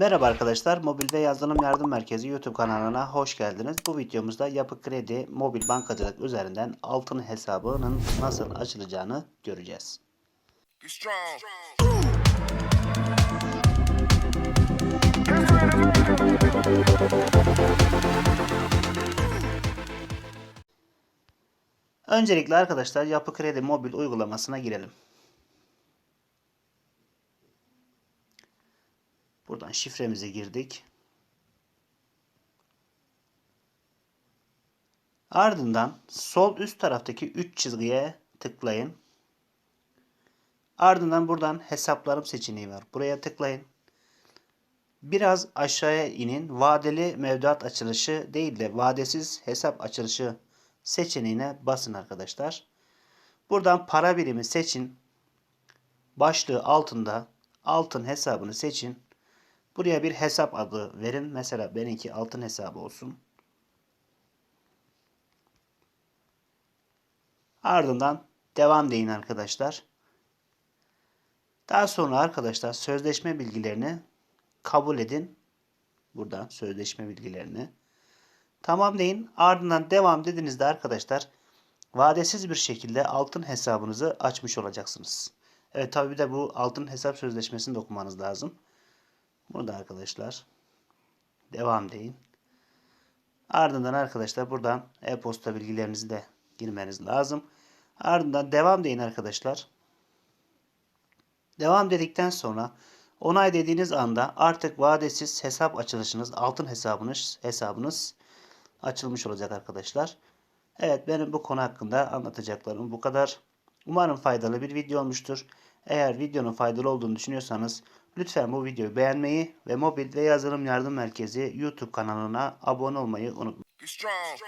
Merhaba arkadaşlar, Mobil ve Yazılım Yardım Merkezi YouTube kanalına hoş geldiniz. Bu videomuzda Yapı Kredi Mobil Bankacılık üzerinden altın hesabının nasıl açılacağını göreceğiz. Öncelikle arkadaşlar Yapı Kredi Mobil uygulamasına girelim. Buradan şifremizi girdik. Ardından sol üst taraftaki 3 çizgiye tıklayın. Ardından buradan hesaplarım seçeneği var. Buraya tıklayın. Biraz aşağıya inin. Vadeli mevduat açılışı değil de vadesiz hesap açılışı seçeneğine basın arkadaşlar. Buradan para birimi seçin. Başlığı altında altın hesabını seçin. Buraya bir hesap adı verin. Mesela benimki altın hesabı olsun. Ardından devam deyin arkadaşlar. Daha sonra arkadaşlar sözleşme bilgilerini kabul edin. Buradan sözleşme bilgilerini. Tamam deyin. Ardından devam dediğinizde arkadaşlar vadesiz bir şekilde altın hesabınızı açmış olacaksınız. Evet tabi de bu altın hesap sözleşmesini de okumanız lazım. Burada arkadaşlar devam deyin. Ardından arkadaşlar buradan e-posta bilgilerinizi de girmeniz lazım. Ardından devam deyin arkadaşlar. Devam dedikten sonra onay dediğiniz anda artık vadesiz hesap açılışınız, altın hesabınız, hesabınız açılmış olacak arkadaşlar. Evet benim bu konu hakkında anlatacaklarım bu kadar. Umarım faydalı bir video olmuştur. Eğer videonun faydalı olduğunu düşünüyorsanız lütfen bu videoyu beğenmeyi ve mobil ve yazılım yardım merkezi YouTube kanalına abone olmayı unutmayın. Strong.